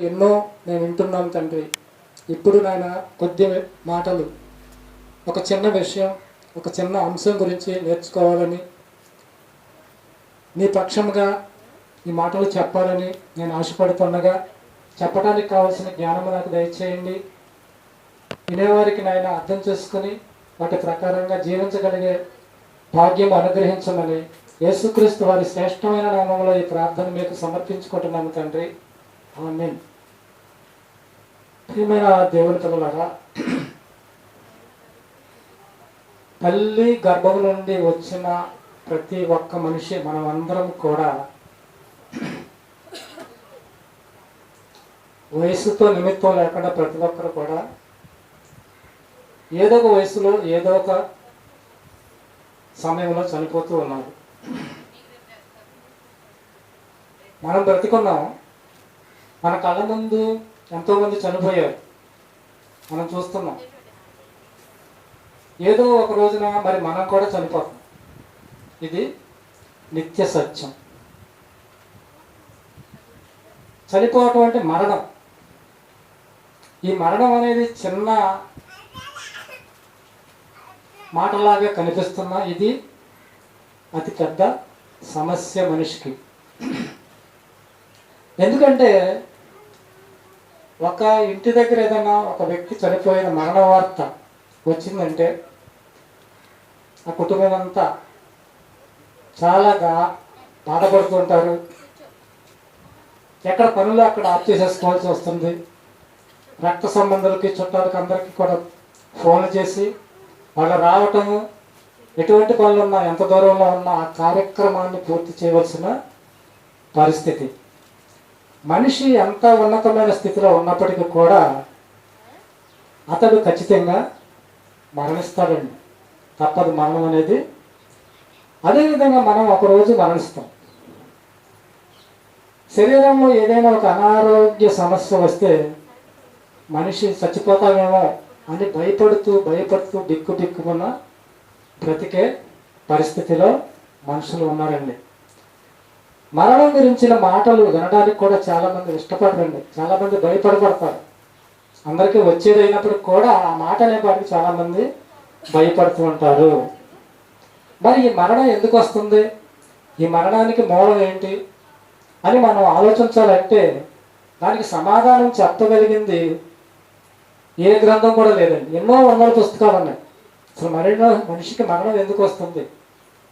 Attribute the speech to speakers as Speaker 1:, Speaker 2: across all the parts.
Speaker 1: ఎన్నో నేను వింటున్నాం తండ్రి. ఇప్పుడు నాయన కొద్ది మాటలు. ఒక చిన్న విషయం ఒక చిన్న అంశం గురించి నేర్చుకోవాలని నీ పక్షంగా ఈ మాటలు చెప్పాలని నేను ఆశపడుతుండగా చెప్పడానికి కావాల్సిన జ్ఞానం నాకు దయచేయండి. వినేవారికి నాయన అర్థం చేసుకుని వాటి ప్రకారంగా జీవించగలిగే భాగ్యం అనుగ్రహించమని యేసుక్రీస్తు వారి శ్రేష్టమైన నామంలో ఈ ప్రార్థన మీకు సమర్పించుకుంటున్నాము తండ్రి. ఆమెన్. ప్రియమైన దేవుని పిల్లలారా తల్లి గర్భం నుండి వచ్చిన ప్రతి ఒక్క మనిషి మనం అందరం కూడా వయసుతో నిమిత్తం లేకుండా ప్రతి ఒక్కరు కూడా ఏదో ఒక వయసులో ఏదో ఒక సమయంలో చనిపోతూ ఉన్నారు. మనం బ్రతికున్నాం. మన కళ్ళ ముందు ఎంతోమంది చనిపోయారు. మనం చూస్తున్నాం. ఏదో ఒక రోజున మరి మనం కూడా చనిపోతాం. ఇది నిత్య సత్యం. చనిపోవటం అంటే మరణం. ఈ మరణం అనేది చిన్న మాటలాగా కనిపిస్తున్నా. ఇది అతి పెద్ద సమస్య మనిషికి. ఎందుకంటే ఒక ఇంటి దగ్గర ఏదైనా ఒక వ్యక్తి చనిపోయిన మరణ వార్త వచ్చిందంటే ఆ కుటుంబం అంతా చాలా బాధపడుతుంటారు ఎక్కడ పనులు అక్కడ ఆఫ్ చేసేసుకోవాల్సి వస్తుంది. రక్త సంబంధాలకి చుట్టాలకి అందరికీ కూడా ఫోన్లు చేసి వాళ్ళు రావటము ఎటువంటి పనులు ఉన్నా ఎంత దూరంలో ఉన్నా ఆ కార్యక్రమాన్ని పూర్తి చేయవలసిన పరిస్థితి. మనిషి ఎంత ఉన్నతమైన స్థితిలో ఉన్నప్పటికీ కూడా అతడు ఖచ్చితంగా మరణిస్తాడండి. తప్పదు మరణం అనేది. అదేవిధంగా మనం ఒకరోజు మరణిస్తాం. శరీరంలో ఏదైనా ఒక అనారోగ్య సమస్య వస్తే మనిషి చచ్చిపోతామేమో అని భయపడుతూ భయపడుతూ దిక్కు దిక్కుకున్న బ్రతికే పరిస్థితిలో మనుషులు ఉన్నారండి. మరణం గురించిన మాటలు వినడానికి కూడా చాలా మంది ఇష్టపడరండి. చాలా మంది భయపడపడతారు అందరికీ వచ్చేది అయినప్పటికి కూడా ఆ మాట అనేపాటికి చాలా మంది భయపడుతూ ఉంటారు. మరి ఈ మరణం ఎందుకు వస్తుంది? ఈ మరణానికి మూలం ఏంటి? అని మనం ఆలోచించాలంటే దానికి సమాధానం చెప్పగలిగింది ఏ గ్రంథం కూడా లేదండి. ఎన్నో వందల పుస్తకాలు ఉన్నాయి. అసలు మరణం మనిషికి మరణం ఎందుకు వస్తుంది?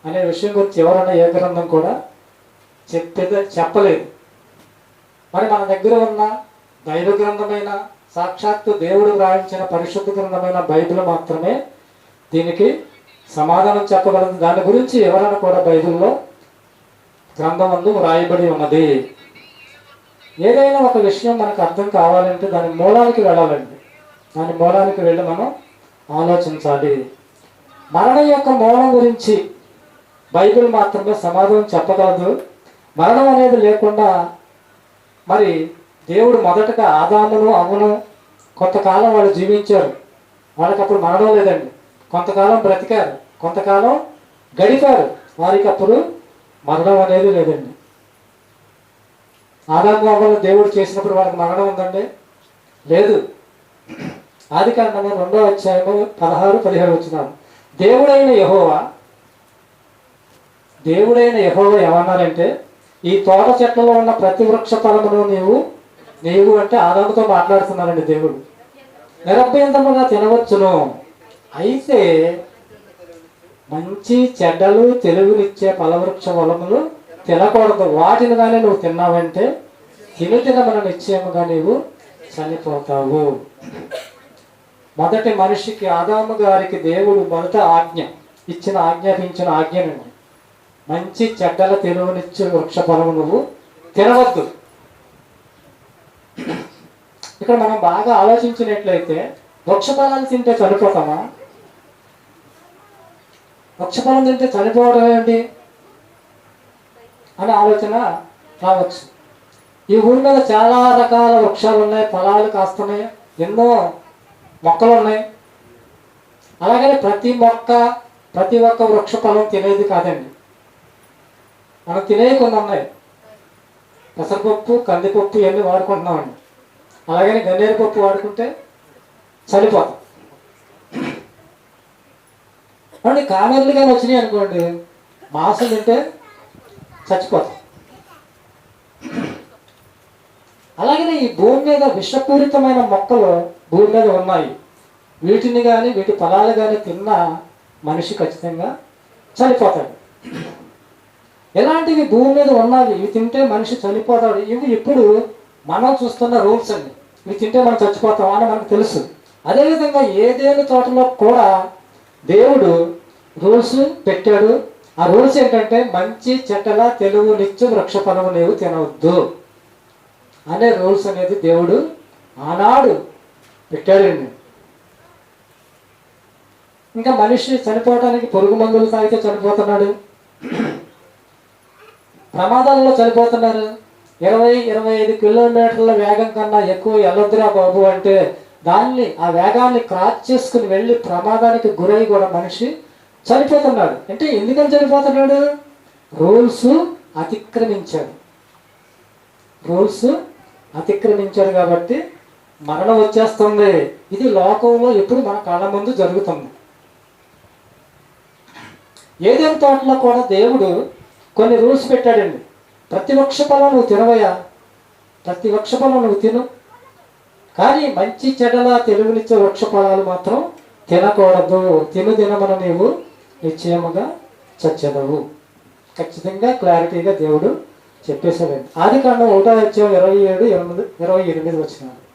Speaker 1: అనే విషయం గురించి ఎవరన్నా ఏ గ్రంథం కూడా చెప్పేది చెప్పలేదు. మరి మన దగ్గర ఉన్న దైవ గ్రంథమైన సాక్షాత్తు దేవుడు వ్రాయించిన పరిశుద్ధ గ్రంథమైన బైబిల్ మాత్రమే దీనికి సమాధానం చెప్పగలదు దాని గురించి ఎవరైనా కూడా బైబిల్లో గ్రంథమందు వ్రాయబడి ఉన్నది. ఏదైనా ఒక విషయం మనకు అర్థం కావాలంటే దాని మూలానికి వెళ్ళాలండి. దాని మూలానికి వెళ్ళి మనం ఆలోచించాలి. మరణం యొక్క మూలం గురించి బైబిల్ మాత్రమే సమాధానం చెప్పగలదు. మరణం అనేది లేకుండా మరి దేవుడు మొదటగా ఆదామును అవ్వను కొంతకాలం వాళ్ళు జీవించారు. వాళ్ళకి అప్పుడు మరణం లేదండి. కొంతకాలం బ్రతికారు. కొంతకాలం గడిపారు. వారికి అప్పుడు మరణం అనేది లేదండి. ఆదాము అవ్వను దేవుడు చేసినప్పుడు వాళ్ళకి మరణం ఉందండి? లేదు. ఆది కారణంగా రెండో అధ్యాయము పదహారు పదిహేడు వచ్చినారు. దేవుడైన యహోవా దేవుడైన యహోవా ఏమన్నారంటే ఈ తోట చెట్లలో ఉన్న ప్రతి వృక్ష ఫలమును నీవు నీవు అంటే ఆదాముతో మాట్లాడుతున్నారండి దేవుడు. నిరభ్యంతముగా తినవచ్చును. అయితే మంచి చెడ్డలు తెలుగునిచ్చే ఫలవృక్ష వలములు తినకూడదు. వాటిని కానీ నువ్వు తిన్నావంటే తిని తినమన నిశ్చయముగా నీవు చనిపోతావు. మొదటి మనిషికి ఆదాము గారికి దేవుడు మొదట ఆజ్ఞ ఇచ్చిన ఆజ్ఞాపించిన ఆజ్ఞను మంచి చెడ్డల తెలుగునిచ్చే వృక్ష ఫలము నువ్వు తినవద్దు. ఇక్కడ మనం బాగా ఆలోచించినట్లయితే వృక్షఫలాలు తింటే చనిపోతామా? వృక్షఫలం తింటే చనిపోవడం ఏంటి? అనే ఆలోచన రావచ్చు. ఈ ఊరి మీద చాలా రకాల వృక్షాలు ఉన్నాయి ఫలాలు కాస్తున్నాయి ఎన్నో మొక్కలు ఉన్నాయి. అలాగనే ప్రతి మొక్క ప్రతి ఒక్క వృక్ష ఫలం తినేది కాదండి. మనం తినేవి కొన్ని ఉన్నాయి. పెసరపప్పు కందిపప్పు ఇవన్నీ వాడుకుంటున్నామండి. అలాగని గన్నేరు పప్పు వాడుకుంటే చనిపోతాం. అంటే కానీ వచ్చినాయి అనుకోండి మాంసం తింటే చచ్చిపోతాం. అలాగనే ఈ భూమి మీద విషపూరితమైన మొక్కలు భూమి మీద ఉన్నాయి. వీటిని కానీ వీటి ఫలాలు కానీ తిన్నా మనిషి ఖచ్చితంగా చనిపోతాడు. ఎలాంటివి భూమి మీద ఉన్నవి? ఇవి తింటే మనిషి చనిపోతాడు. ఇవి ఇప్పుడు మనం చూస్తున్న రూల్స్ అండి. ఇవి తింటే మనం చచ్చిపోతాం అని మనకు తెలుసు. అదేవిధంగా ఏదేని తోటలో కూడా దేవుడు రూల్స్ పెట్టాడు. ఆ రూల్స్ ఏంటంటే మంచి చెట్టల తెలుగు నిత్య వృక్ష ఫలము నీవు తినవద్దు అనే రూల్స్ అనేది దేవుడు ఆనాడు పెట్టాడండి. ఇంకా మనిషి చనిపోవడానికి పొరుగు మందులు తాగితే చనిపోతున్నాడు. ప్రమాదాల్లో చనిపోతున్నారు. ఇరవై ఇరవై ఐదు కిలోమీటర్ల వేగం కన్నా ఎక్కువ వెళ్ళొద్దురా బాబు అంటే దాన్ని ఆ వేగాన్ని క్రాస్ చేసుకుని వెళ్ళి ప్రమాదానికి గురై కూడా మనిషి చనిపోతున్నాడు. అంటే ఎందుకని చనిపోతున్నాడు? రూల్స్ అతిక్రమించాడు. రూల్స్ అతిక్రమించాడు కాబట్టి మరణం వచ్చేస్తుంది. ఇది లోకంలో ఎప్పుడు మన కళ్ళ ముందు జరుగుతుంది. ఏదేం తోటలో కూడా దేవుడు కొన్ని రూల్స్ పెట్టాడండి. ప్రతి వృక్ష ఫలం నువ్వు తినవయ్యా. ప్రతి వృక్ష ఫలం నువ్వు తిను. కానీ మంచి చెడల తెలుగునిచ్చే వృక్ష ఫలాలు మాత్రం తినకూడదు. తిను తినమన నీవు నిశ్చయముగా చచ్చదవు. ఖచ్చితంగా క్లారిటీగా దేవుడు చెప్పేశాడండి. ఆది కాండం ఒకటో వచ్చాం ఇరవై ఏడు ఎనిమిది ఇరవై ఎనిమిది వచ్చినాడు.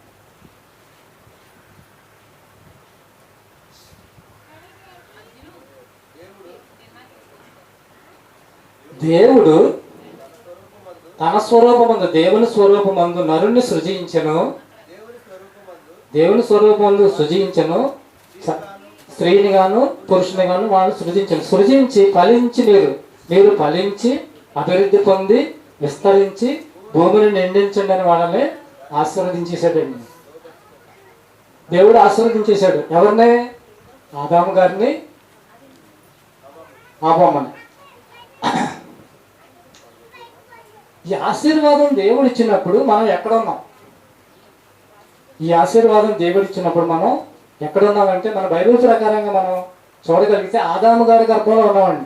Speaker 1: దేవుడు తన స్వరూపమందు దేవుని స్వరూపమందు నరుణ్ణి సృజించను. దేవుని స్వరూపమందు సృజించను. స్త్రీని గాను పురుషుని గాను వాళ్ళు సృజించను. సృజించి ఫలించి మీరు మీరు ఫలించి అభివృద్ధి పొంది విస్తరించి భూమిని నిండించండి అని వాళ్ళని ఆశీర్వదించేశాడండి. దేవుడు ఆశీర్వదించేశాడు. ఎవరిని? ఆదాము గారిని ఆపమ్మని ఈ ఆశీర్వాదం దేవుడు ఇచ్చినప్పుడు మనం ఎక్కడ ఉన్నాం ఈ ఆశీర్వాదం దేవుడు ఇచ్చినప్పుడు మనం ఎక్కడ ఉన్నామంటే మన బైబిల్ ప్రకారంగా మనం చూడగలిగితే ఆదాము గారి గర్భంలో ఉన్నామండి.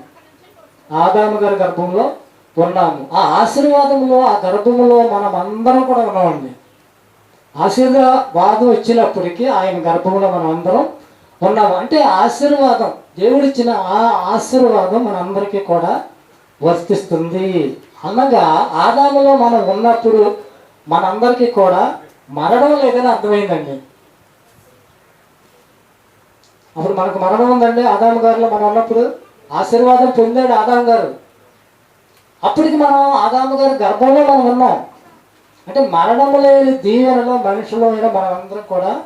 Speaker 1: ఆదాము గారి గర్భంలో ఉన్నాము. ఆ ఆశీర్వాదంలో ఆ గర్భంలో మనం అందరం కూడా ఉన్నామండి. ఆశీర్వాదం ఇచ్చినప్పటికీ ఆయన గర్భంలో మనం అందరం ఉన్నాము. అంటే ఆశీర్వాదం దేవుడిచ్చిన ఆ ఆశీర్వాదం మనందరికీ కూడా వర్తిస్తుంది. అనగా ఆదాములో మనం ఉన్నప్పుడు మనందరికీ కూడా మరణం లేదని అర్థమైందండి. అప్పుడు మనకు మరణం ఉందండి. ఆదాము గారిలో మనం ఉన్నప్పుడు ఆశీర్వాదం పొందాడు ఆదాము గారు. అప్పటికి మనం ఆదాము గారి గర్భంలో మనం ఉన్నాం. అంటే మరణము లేని దీవెనలో మనుషులు అయినా మనమందరం కూడా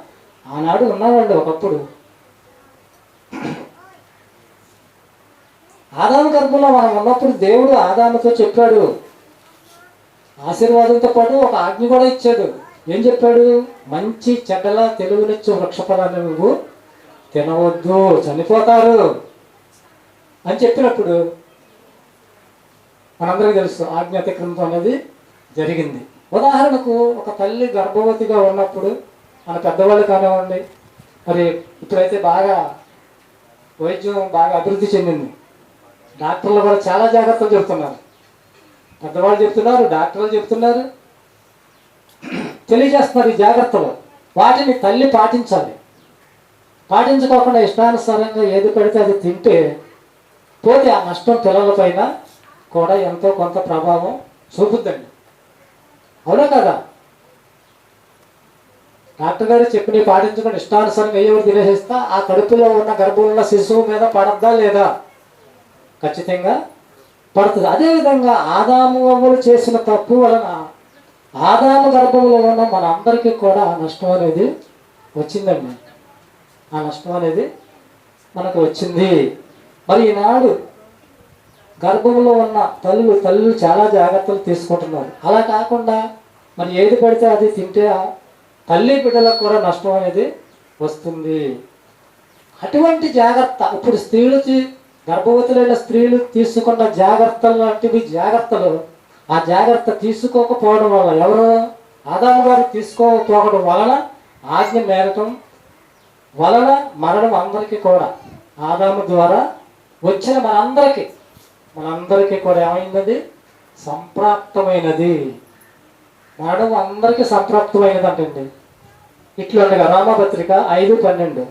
Speaker 1: ఆనాడు ఉన్నామండి ఒకప్పుడు. ఆదాము గర్భంలో మనం ఉన్నప్పుడు దేవుడు ఆదాముతో చెప్పాడు. ఆశీర్వాదంతో పాటు ఒక ఆజ్ఞ కూడా ఇచ్చాడు. ఏం చెప్పాడు? మంచి చెడ్డల తెలుగునిచ్చు వృక్షఫలాన్ని నువ్వు తినవద్దు చనిపోతారు అని చెప్పినప్పుడు మనందరికీ తెలుసు ఆజ్ఞ అతిక్రమం అనేది జరిగింది. ఉదాహరణకు ఒక తల్లి గర్భవతిగా ఉన్నప్పుడు మన పెద్దవాళ్ళు కానివ్వండి మరి ఇప్పుడైతే బాగా వైద్యం బాగా అభివృద్ధి చెందింది. డాక్టర్లు కూడా చాలా జాగ్రత్తలు చెప్తున్నారు. పెద్దవాళ్ళు చెప్తున్నారు డాక్టర్లు చెప్తున్నారు. తెలియజేస్తున్నారు ఈ జాగ్రత్తలు. వాటిని తల్లి పాటించాలి. పాటించుకోకుండా ఇష్టానుసారంగా ఏది పెడితే అది తింటే పోతే ఆ నష్టం పిల్లలపైన కూడా ఎంతో కొంత ప్రభావం చూపుద్దండి. అవునా కదా? డాక్టర్ గారు చెప్పినవి పాటించుకుని ఇష్టానుసారంగా ఏవో తినేసేస్తా ఆ కడుపులో ఉన్న గర్భంలో శిశువు మీద పడద్దా లేదా? ఖచ్చితంగా పడుతుంది. అదేవిధంగా ఆదాము అవ్వలు చేసిన తప్పు వలన ఆదాము గర్భంలో ఉన్న మన అందరికీ కూడా ఆ నష్టం అనేది వచ్చిందండి. ఆ నష్టం అనేది మనకు వచ్చింది. మరి ఈనాడు గర్భంలో ఉన్న తల్లులు తల్లులు చాలా జాగ్రత్తలు తీసుకుంటున్నారు. అలా కాకుండా మరి ఏది పడితే అది తింటే తల్లి బిడ్డలకు కూడా నష్టం అనేది వస్తుంది. అటువంటి జాగ్రత్త ఇప్పుడు స్త్రీలు గర్భవతులైన స్త్రీలు తీసుకున్న జాగ్రత్తలు లాంటివి జాగ్రత్తలు. ఆ జాగ్రత్త తీసుకోకపోవడం వల్ల ఎవరు? ఆదాము గారు తీసుకోకపోవడం వలన ఆజ్ఞ మేరటం వలన మరణం అందరికీ కూడా. ఆదాము ద్వారా వచ్చిన మనందరికీ మనందరికీ కూడా ఏమైంది సంప్రాప్తమైనది. మరణం అందరికీ సంప్రాప్తమైనది అంటండి ఇట్లుండగా రామపత్రిక ఐదు పన్నెండు.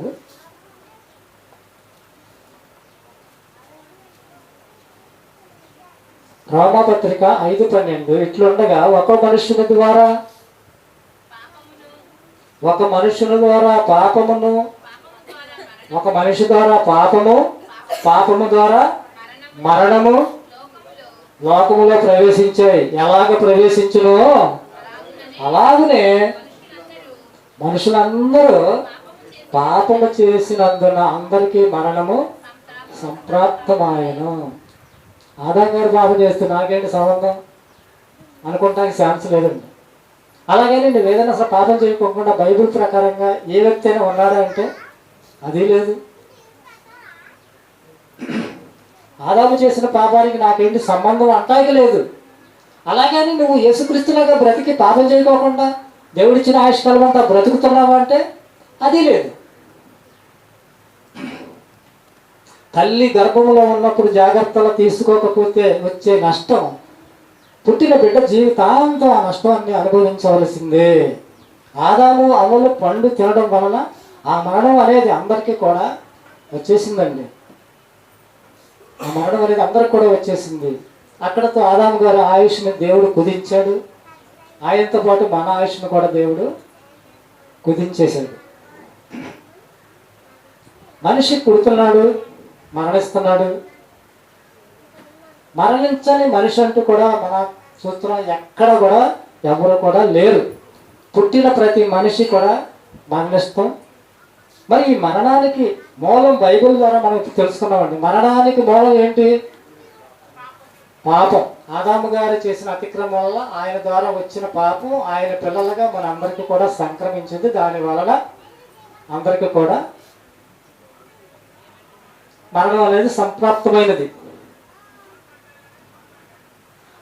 Speaker 1: రోమాపత్రిక ఐదు పన్నెండు. ఇట్లుండగా ఒక మనుషుని ద్వారా ఒక మనుషుని ద్వారా పాపమును ఒక మనిషి ద్వారా పాపము పాపము ద్వారా మరణము లోకములో ప్రవేశించాయి. ఎలాగ ప్రవేశించునో? అలాగనే మనుషులందరూ పాపము చేసినందున అందరికీ మరణము సంప్రాప్తమాయను. ఆదాం గారు పాపం చేస్తే నాకేంటి సంబంధం? అనుకుంటానికి ఛాన్స్ లేదండి. అలాగే నేను ఏదైనా అసలు పాపం చేయకోకుండా బైబిల్ ప్రకారంగా ఏ వ్యక్తి అయినా ఉన్నాడా అంటే అదీ లేదు. ఆదాము చేసిన పాపానికి నాకేంటి సంబంధం అంటానికి లేదు. అలాగని నువ్వు యేసుక్రీస్తులాగా బ్రతికి పాపం చేయకోకుండా దేవుడిచ్చిన ఆయుష్కాలం అంతా బ్రతుకుతున్నావు అంటే అది లేదు. తల్లి గర్భంలో ఉన్నప్పుడు జాగ్రత్తలు తీసుకోకపోతే వచ్చే నష్టం పుట్టిన బిడ్డ జీవితాంతం ఆ నష్టాన్ని అనుభవించవలసిందే. ఆదాము అవలు పండు తినడం వలన ఆ మరణం అనేది అందరికీ కూడా వచ్చేసిందండి. ఆ మరణం అనేది అందరికి కూడా వచ్చేసింది. అక్కడతో ఆదాము గారి ఆయుష్ని దేవుడు కుదించాడు. ఆయనతో పాటు మన ఆయుష్ని కూడా దేవుడు కుదించేశాడు. మనిషి పుడుతున్నాడు మరణిస్తున్నాడు. మరణించని మనిషి అంటూ కూడా మన చూస్తున్నాం ఎక్కడ కూడా ఎవరు కూడా లేరు. పుట్టిన ప్రతి మనిషి కూడా మరణిస్తాం. మరి ఈ మరణానికి మూలం బైబిల్ ద్వారా మనం తెలుసుకున్నామండి. మరణానికి మూలం ఏంటి? పాపం. ఆదాము గారు చేసిన అతిక్రమం వల్ల ఆయన ద్వారా వచ్చిన పాపం ఆయన పిల్లలుగా మన అందరికీ కూడా సంక్రమించింది. దాని వలన అందరికీ కూడా మరణం అనేది సంప్రాప్తమైనది.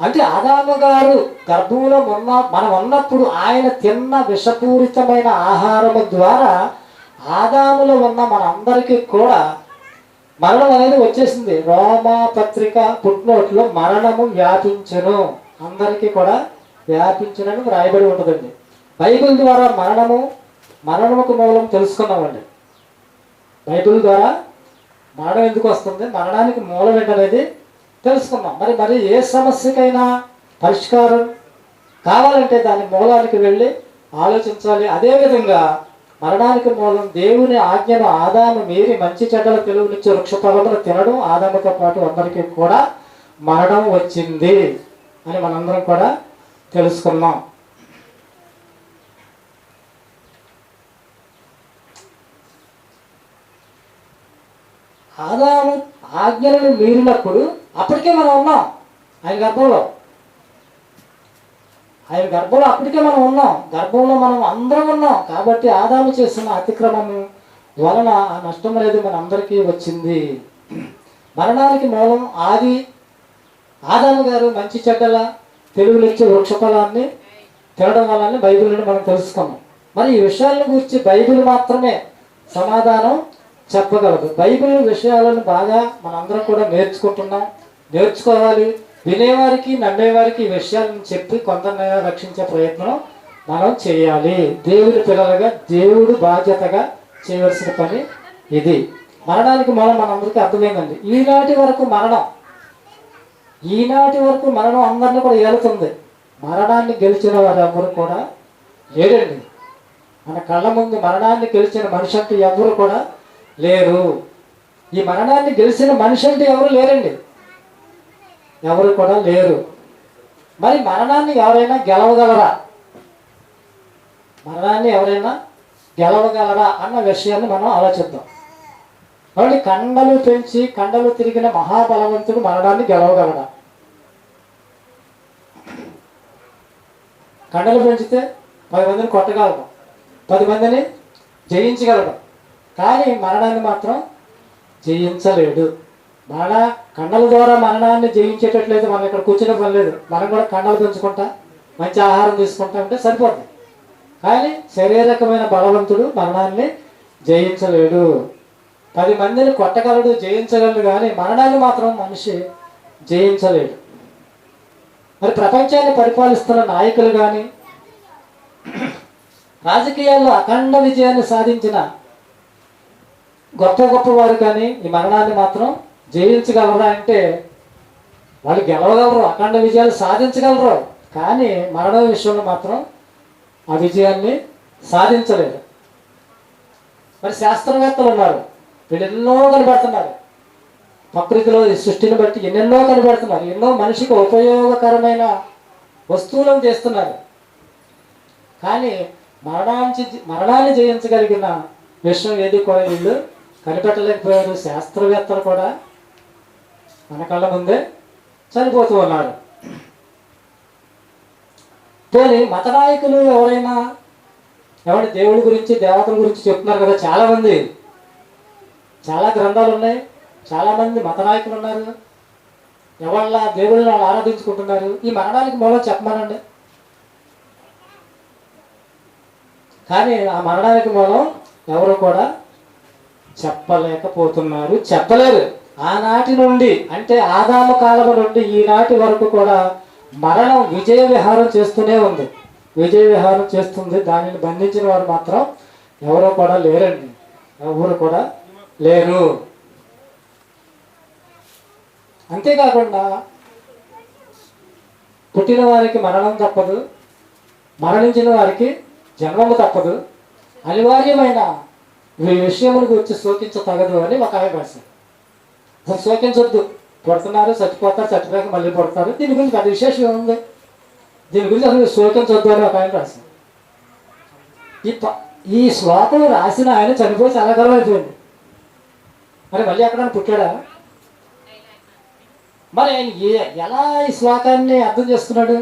Speaker 1: అంటే ఆదాము గారు గర్భంలో ఉన్న మనం ఉన్నప్పుడు ఆయన తిన్న విషపూరితమైన ఆహారము ద్వారా ఆదాములో ఉన్న మనందరికీ కూడా మరణం అనేది వచ్చేసింది. రోమా పత్రిక పుట్నోట్లో మరణము వ్యాపించను. అందరికీ కూడా వ్యాపించునని రాయబడి ఉంటుందండి. బైబిల్ ద్వారా మరణము మరణముకు మూలం తెలుసుకున్నామండి బైబిల్ ద్వారా మరణం ఎందుకు వస్తుంది? మరణానికి మూలం ఏంటనేది తెలుసుకుందాం. మరి మరి ఏ సమస్యకైనా పరిష్కారం కావాలంటే దాని మూలానికి వెళ్ళి ఆలోచించాలి. అదేవిధంగా మరణానికి మూలం దేవుని ఆజ్ఞను ఆదాము మీరి మంచి చెడ్డల తెలుగునిచ్చే వృక్ష ఫలములు తినడం ఆదాముతో పాటు అందరికీ కూడా మరణం వచ్చింది అని మనందరం కూడా తెలుసుకున్నాం. ఆదాము ఆజ్ఞలను మీరినప్పుడు అప్పటికే మనం ఉన్నాం. ఆయన గర్భంలో. ఆయన గర్భంలో అప్పటికే మనం ఉన్నాం. గర్భంలో మనం అందరం ఉన్నాం. కాబట్టి ఆదాము చేసిన అతిక్రమము వలన ఆ నష్టం అనేది మన అందరికీ వచ్చింది. మరణానికి మూలం ఆది. ఆదాము గారు మంచి చెడ్డల తెలుగునిచ్చే వృక్షఫలాన్ని తినడం వలన బైబిల్ మనం తెలుసుకున్నాం. మరి ఈ విషయాలను గురించి బైబిల్ మాత్రమే సమాధానం చెప్పగలదు. బైబిల్ విషయాలను బాగా మనందరం కూడా నేర్చుకుంటున్నాం. నేర్చుకోవాలి. వినేవారికి నమ్మేవారికి ఈ విషయాలను చెప్పి కొందరినైనా రక్షించే ప్రయత్నం మనం చేయాలి. దేవుడి పిల్లలుగా దేవుడు బాధ్యతగా చేయవలసిన పని ఇది. మరణానికి మనం మనందరికీ అర్థమైందండి. ఈనాటి వరకు మరణం ఈనాటి వరకు మరణం అందరినీ కూడా ఏలుతుంది. మరణాన్ని గెలిచిన వారు కూడా లేరండి మన కళ్ళ ముందు మరణాన్ని గెలిచిన మనిషి అంటూ ఎవరు కూడా లేరు. ఈ మరణాన్ని గెలిచిన మనిషి అంటే ఎవరు లేరండి? ఎవరు కూడా లేరు. మరి మరణాన్ని ఎవరైనా గెలవగలరా? మరణాన్ని ఎవరైనా గెలవగలరా అన్న విషయాన్ని మనం ఆలోచిద్దాం. కాబట్టి కండలు పెంచి కండలు తిరిగిన మహాబలవంతుడు మరణాన్ని గెలవగలడా? కండలు పెంచితే పది మందిని కొట్టగలడం పది మందిని జయించగలడం కానీ మరణాన్ని మాత్రం జయించలేడు. మరణ కండల ద్వారా మరణాన్ని జయించేటట్లయితే మనం ఇక్కడ కూర్చునే పని లేదు. మనం కూడా కండలు పెంచుకుంటా మంచి ఆహారం తీసుకుంటా ఉంటే సరిపోతుంది కానీ శరీరకమైన బలవంతుడు మరణాన్ని జయించలేడు. పది మందిని కొట్టగలడు జయించగలడు కానీ మరణాన్ని మాత్రం మనిషి జయించలేడు. మరి ప్రపంచాన్ని పరిపాలిస్తున్న నాయకులు కానీ రాజకీయాల్లో అఖండ విజయాన్ని సాధించిన గొప్ప గొప్ప వారు కానీ ఈ మరణాన్ని మాత్రం జయించగలరా అంటే వాళ్ళు గెలవగలరు అఖండ విజయాలు సాధించగలరు. కానీ మరణం విషయంలో మాత్రం ఆ విజయాన్ని సాధించలేరు. మరి శాస్త్రవేత్తలు ఉన్నారు. వీళ్ళు ఎన్నో కనబడుతున్నారు. ప్రకృతిలో సృష్టిని బట్టి ఎన్నెన్నో కనబడుతున్నారు. ఎన్నో మనిషికి ఉపయోగకరమైన వస్తువులను చేస్తున్నారు. కానీ మరణాన్ని మరణాన్ని జయించగలిగిన విషయం ఏది కూడా వీళ్ళు? కనిపెట్టలేకపోయారు. శాస్త్రవేత్తలు కూడా మన కళ్ళ ముందే చనిపోతూ ఉన్నారు. పోనీ మత నాయకులు ఎవరైనా ఎవరి దేవుడి గురించి దేవతల గురించి చెప్తున్నారు కదా చాలామంది. చాలా గ్రంథాలు ఉన్నాయి. చాలామంది మత నాయకులు ఉన్నారు. ఎవళ్ళ దేవుళ్ళని వాళ్ళు ఆరాధించుకుంటున్నారు. ఈ మరణానికి మూలం చెప్పమనండి. కానీ ఆ మరణానికి మూలం ఎవరు కూడా చెప్పలేకపోతున్నారు. చెప్పలేరు. ఆనాటి నుండి అంటే ఆదాము కాలం నుండి ఈనాటి వరకు కూడా మరణం విజయ విహారం చేస్తూనే ఉంది. విజయ విహారం చేస్తుంది. దానిని బంధించిన వారు మాత్రం ఎవరో కూడా లేరండి. ఎవరు కూడా లేరు. అంతేకాకుండా పుట్టిన వారికి మరణం తప్పదు. మరణించిన వారికి జన్మము తప్పదు. అనివార్యమైన మీ విషయములు గురించి శోకించ తగదు అని ఒక ఆయన రాశారు. శోకించొద్దు. పుడుతున్నారు చచ్చిపోతారు చచ్చిపోయాక మళ్ళీ పుడతారు. దీని గురించి పెద్ద విశేషం ఏముంది? దీని గురించి అసలు శోకించొద్దు అని ఒక ఆయన రాశారు. ఈ ఈ శ్లోకం రాసిన ఆయన చనిపోయి చాలా కాలం అయిపోయింది. మరి మళ్ళీ ఎక్కడైనా పుట్టాడా? మరి ఆయన ఏ- ఎలా ఈ శ్లోకాన్ని అర్థం చేసుకున్నాడు?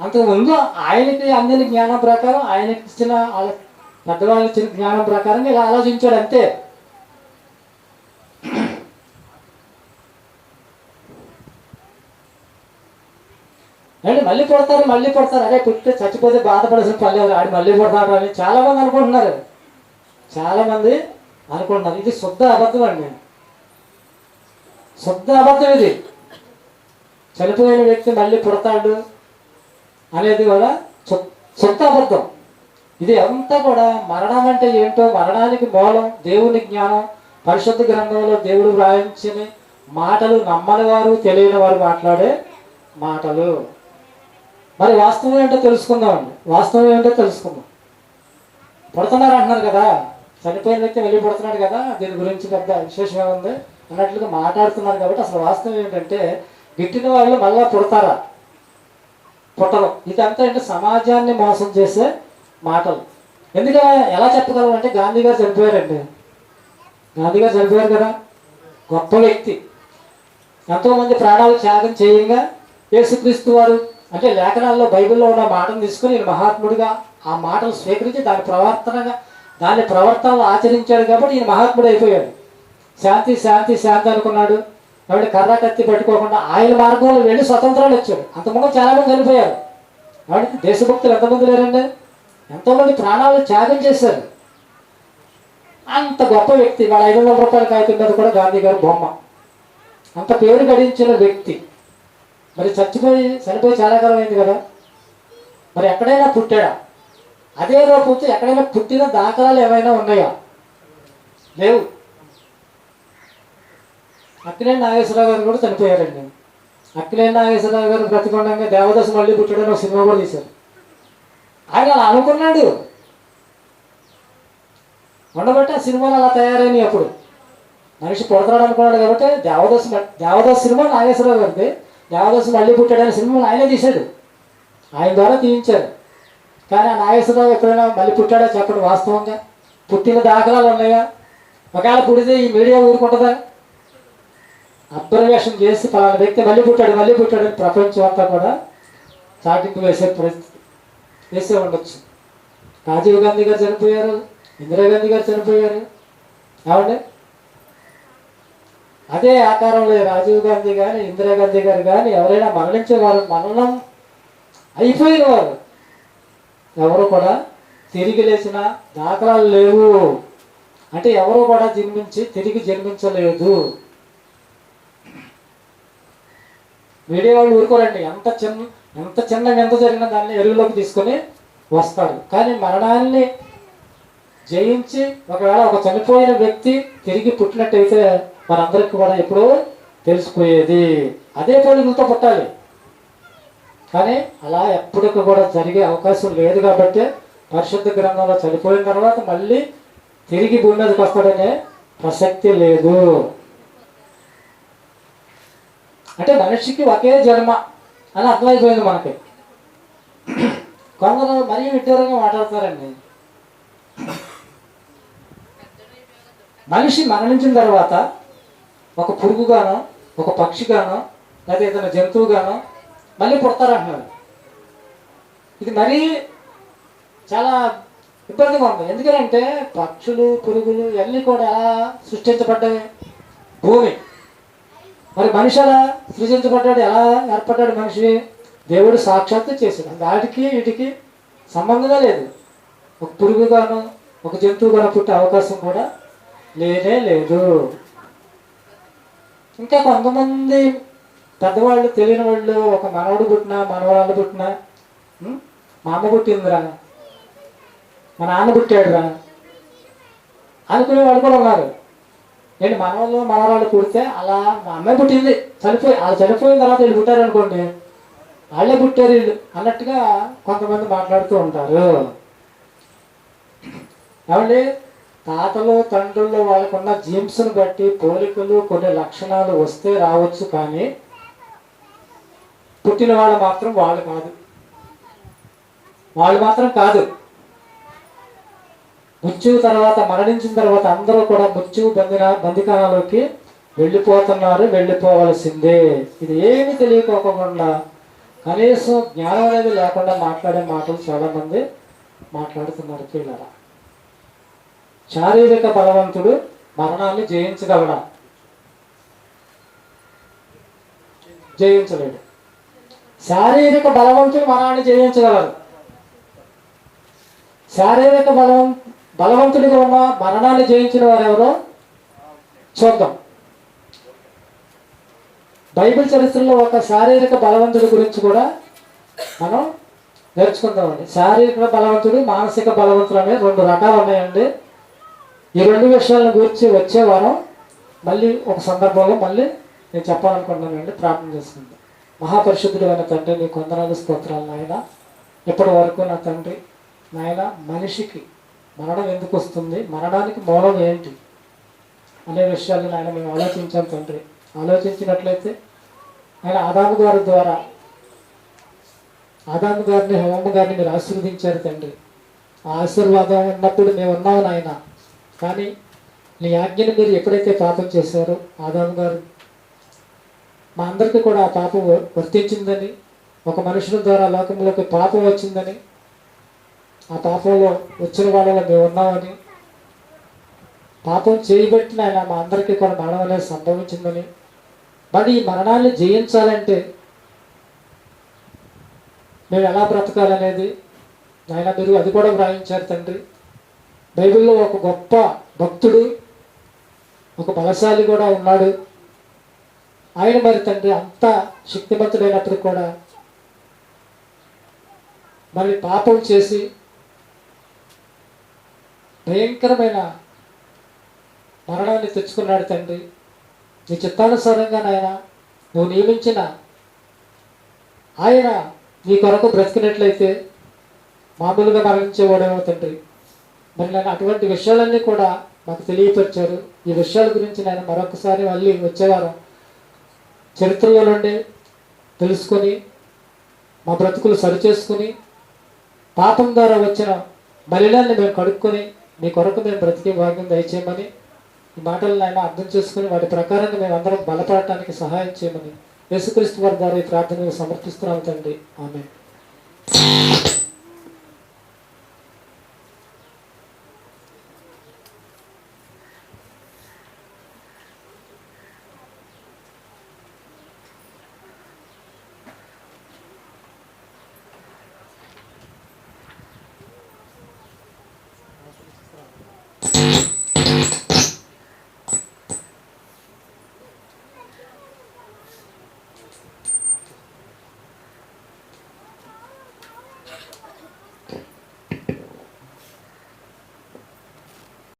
Speaker 1: అంతకుముందు ఆయనకి అందిన జ్ఞానం ప్రకారం ఆయనకి ఇచ్చిన వాళ్ళ పెద్దవాళ్ళు ఇచ్చిన జ్ఞానం ప్రకారం ఇలా ఆలోచించాడు అంతే. అంటే మళ్ళీ కొడతారు మళ్ళీ కొడతారు. అదే పుట్టి చచ్చిపోతే బాధపడాల్సిన పర్లేదు లేదు. ఆడు మళ్ళీ పుడతాడు అని చాలా మంది అనుకుంటున్నారు. చాలా మంది అనుకుంటున్నారు. ఇది శుద్ధ అబద్ధం అండి. శుద్ధ అబద్ధం ఇది. చనిపోయిన వ్యక్తి మళ్ళీ పుడతాడు అనేది కూడా శుద్ధ అబద్ధం. ఇది అంతా కూడా మరణం అంటే ఏంటో మరణానికి మూలం దేవుని జ్ఞానం. పరిశుద్ధ గ్రంథంలో దేవుడు వ్రాయించిన మాటలు నమ్మని వారు తెలియని వారు మాట్లాడే మాటలు. మరి వాస్తవం ఏంటో తెలుసుకుందామండి వాస్తవం ఏంటో తెలుసుకుందాం. పుడుతున్నారు అంటున్నారు కదా. చనిపోయిన వ్యక్తి వెళ్ళిపడుతున్నాడు కదా. దీని గురించి పెద్ద విశేషం ఏముంది? అన్నట్లుగా మాట్లాడుతున్నారు కాబట్టి అసలు వాస్తవం ఏంటంటే గిట్టిన వాళ్ళు మళ్ళా పుడతారా? పుట్టరు. ఇదంతా ఏంటంటే సమాజాన్ని మోసం చేసే మాటలు. ఎందుకంటే ఎలా చెప్పగలరంటే గాంధీ గారు చనిపోయారండి. గాంధీ గారు చనిపోయారు కదా? గొప్ప వ్యక్తి. ఎంతోమంది ప్రాణాలు త్యాగం చేయంగా యేసుక్రీస్తు వారు అంటే లేఖనాల్లో బైబిల్లో ఉన్న మాటను తీసుకుని ఈయన మహాత్ముడిగా ఆ మాటలు స్వీకరించి దాని ప్రవర్తనగా దాని ప్రవర్తనలు ఆచరించాడు కాబట్టి ఈయన మహాత్ముడు అయిపోయాడు. శాంతి శాంతి శాంతి అనుకున్నాడు. కాబట్టి కర్ర కత్తి పట్టుకోకుండా ఆయన మార్గంలో వెళ్ళి స్వతంత్రాలు వచ్చాడు. అంతకుముందు చాలా మంది చనిపోయారు. కాబట్టి దేశభక్తులు ఎంతమంది లేరండి? ఎంతోమంది ప్రాణాలు త్యాగం చేశారు. అంత గొప్ప వ్యక్తి వాళ్ళ ఐదు వందల రూపాయలు కాగితం కూడా గాంధీ గారు బొమ్మ. అంత పేరు గడించిన వ్యక్తి. మరి చచ్చిపోయి చనిపోయి చాలా కాలం అయింది కదా. మరి ఎక్కడైనా పుట్టాడా? అదే రోజు ఎక్కడైనా పుట్టిన దాఖలాలు ఏమైనా ఉన్నాయా? లేవు. అక్కినేని నాగేశ్వరరావు గారు కూడా చనిపోయారండి. అక్కినేని నాగేశ్వరరావు గారు ప్రతికొండంగా దేవదాసు మళ్ళీ పుట్టాడని ఒక సినిమా కూడా తీశారు. ఆయన అలా అనుకున్నాడు. ఉండబట్టి ఆ సినిమాలు అలా తయారైనవి అప్పుడు. మనిషి పుడతాడు అనుకున్నాడు కాబట్టి దేవదాస్ దేవదాస్ సినిమా నాగేశ్వరరావు గారిది. దేవదాసు మళ్ళీ పుట్టాడనే సినిమా ఆయనే తీశాడు. ఆయన ద్వారా తీయించారు. కానీ ఆ నాగేశ్వరరావు ఎప్పుడైనా మళ్ళీ పుట్టాడో చెప్పండి వాస్తవంగా? పుట్టిన దాఖలాలు ఉన్నాయా? ఒకవేళ పుడితే ఈ మీడియా ఊరుకుంటుందా? అబ్జర్వేషన్ చేసి పలానా వ్యక్తి మళ్ళీ పుట్టాడు మళ్ళీ పుట్టాడు ప్రపంచం అంతా కూడా చాటింపు వేసే పరిస్థితి వేసే ఉండొచ్చు. రాజీవ్ గాంధీ గారు చనిపోయారు ఇందిరాగాంధీ గారు చనిపోయారు. ఏమండి? అదే ఆకారంలో రాజీవ్ గాంధీ కానీ ఇందిరాగాంధీ గారు కానీ ఎవరైనా మరణించేవారు మరణం అయిపోయిన వారు ఎవరు కూడా తిరిగి లేచిన దాఖలాలు లేవు. అంటే ఎవరు కూడా జన్మించి తిరిగి జన్మించలేదు. మీడియా వాళ్ళు ఊరుకోరండి. ఎంత చిన్న ఎంత చిన్న ఎంత జరిగిన దాన్ని ఎరువులోకి తీసుకొని వస్తాడు. కానీ మరణాన్ని జయించి ఒకవేళ ఒక చనిపోయిన వ్యక్తి తిరిగి పుట్టినట్టయితే మనందరికి కూడా ఎప్పుడో తెలిసిపోయేది. అదే పోలికలతో పుట్టాలి. కానీ అలా ఎప్పటికి కూడా జరిగే అవకాశం లేదు కాబట్టి పరిశుద్ధ గ్రంథంలో చనిపోయిన తర్వాత మళ్ళీ తిరిగి భూమి మీదకి వస్తాడనే ప్రసక్తి లేదు. అంటే మనిషికి ఒకే జన్మ. అని అర్థమైపోయింది మనకి. కొందరు మరీ విడ్డూరంగా మాట్లాడతారండి. మనిషి మరణించిన తర్వాత ఒక పురుగుగానో ఒక పక్షిగానో లేదా ఏదైనా జంతువుగానో మళ్ళీ పుడతారంటున్నారు. ఇది మరీ చాలా ఇబ్బందిగా ఉంది. ఎందుకంటే పక్షులు పురుగులు ఇవన్నీ కూడా ఎలా సృష్టించబడ్డాయి? భూమి. మరి మనిషి ఎలా సృజించబడ్డాడు ఎలా ఏర్పడ్డాడు మనిషి దేవుడు సాక్షాత్తు చేశాడు. వాటికి వీటికి సంబంధమే లేదు. ఒక పురుగుగాను ఒక జంతువుగాను పుట్టే అవకాశం కూడా లేనే లేదు. ఇంకా కొంతమంది పెద్దవాళ్ళు తెలియని వాళ్ళు ఒక మనవడు పుట్టినా మనవరాలు పుట్టినా మా అమ్మ పుట్టిందిరా. మా నాన్న పుట్టాడురా. అనుకునే వాళ్ళు కూడా ఉన్నారు. నేను మనవాళ్ళు మనవరాళ్ళు పుడితే అలా మా అమ్మాయి పుట్టింది. చనిపోయి వాళ్ళు చనిపోయిన తర్వాత వీళ్ళు పుట్టారు అనుకోండి. వాళ్ళే పుట్టారు వీళ్ళు. అన్నట్టుగా కొంతమంది మాట్లాడుతూ ఉంటారు. ఏమండి? తాతలు తండ్రులు వాళ్ళకున్న జీన్స్ను బట్టి పోలికలు కొన్ని లక్షణాలు వస్తే రావచ్చు కానీ పుట్టిన వాళ్ళు మాత్రం వాళ్ళు కాదు. వాళ్ళు మాత్రం కాదు. మృత్యువు తర్వాత మరణించిన తర్వాత అందరూ కూడా మృత్యువు బంధిన బందికాలలోకి వెళ్ళిపోతున్నారు వెళ్ళిపోవలసిందే. ఇది ఏమి తెలియకోకుండా కనీసం జ్ఞానం అనేది లేకుండా మాట్లాడే మాటలు చాలామంది మాట్లాడుతున్నారు పిల్లరా శారీరక బలవంతుడు మరణాన్ని జయించగలడా? జయించలేడు. శారీరక బలవంతుడు మరణాన్ని జయించగలరు శారీరక బలం బలవంతుడిగా ఉన్న మరణాన్ని జయించిన వారెవరో చూద్దాం. బైబిల్ చరిత్రలో ఒక శారీరక బలవంతుడి గురించి కూడా మనం నేర్చుకుందామండి. శారీరక బలవంతుడు మానసిక బలవంతుడు అనే రెండు రకాలు ఉన్నాయండి. ఈ రెండు విషయాలను గురించి వచ్చే వారం మళ్ళీ ఒక సందర్భంలో మళ్ళీ నేను చెప్పాలనుకుంటున్నానండి. ప్రార్థన చేసుకుందాం. మహాపరిశుద్ధుడు అయిన తండ్రి నీ కొందనాలు స్తోత్రాలు నాయన. ఇప్పటి వరకు నా తండ్రి నాయన మనిషికి మరణం ఎందుకు వస్తుంది? మరణానికి మూలం ఏంటి? అనే విషయాలు ఆయన మేము ఆలోచించాం తండ్రి. ఆలోచించినట్లయితే ఆయన ఆదాము గారి ద్వారా ఆదాము గారిని హోమ గారిని మీరు ఆశీర్వదించారు తండ్రి. ఆ ఆశీర్వాదం ఉన్నప్పుడు మేము ఉన్నాం నాయన. కానీ నీ ఆజ్ఞను మీరు ఎప్పుడైతే పాపం చేశారో ఆదాము గారు మా అందరికీ కూడా ఆ పాపం వర్తించిందని ఒక మనుషుల ద్వారా లోకంలోకి పాపం వచ్చిందని ఆ పాపంలో వచ్చిన వాళ్ళలో మేము ఉన్నామని. పాపం చేయబట్టిన ఆయన మా అందరికీ కూడా మరణం అనేది సంభవించిందని. మరి ఈ మరణాన్ని జయించాలంటే మేము ఎలా బ్రతకాలనేది ఆయన మీరు అది కూడా వ్రాయించారు తండ్రి. బైబిల్లో ఒక గొప్ప భక్తుడు ఒక బలశాలి కూడా ఉన్నాడు. ఆయన మరి తండ్రి అంత శక్తిమంతుడైనప్పుడు కూడా మరి పాపం చేసి భయంకరమైన మరణాన్ని తెచ్చుకున్నాడు తండ్రి. నీ చిత్తానుసారంగా నాయన నువ్వు నియమించిన ఆయన నీ కొరకు బ్రతికినట్లయితే మామూలుగా మరణించేవాడేమో తండ్రి. మరి నేను అటువంటి విషయాలన్నీ కూడా మాకు తెలియపరిచారు. ఈ విషయాల గురించి నేను మరొకసారి మళ్ళీ వచ్చేవారం చరిత్రలో నుండి తెలుసుకొని మా బ్రతుకులు సరిచేసుకుని పాపం ద్వారా వచ్చిన మలినాన్ని మేము కడుక్కొని మీ కొరకు మేము బ్రతికే భాగ్యం దయచేయమని ఈ మాటలను ఆయన అర్థం చేసుకుని వాటి ప్రకారంగా మేము అందరం బలపడటానికి సహాయం చేయమని యేసుక్రీస్తు వారి ద్వారా ఈ ప్రార్థనలు సమర్పిస్తున్నాం తండ్రి. ఆమె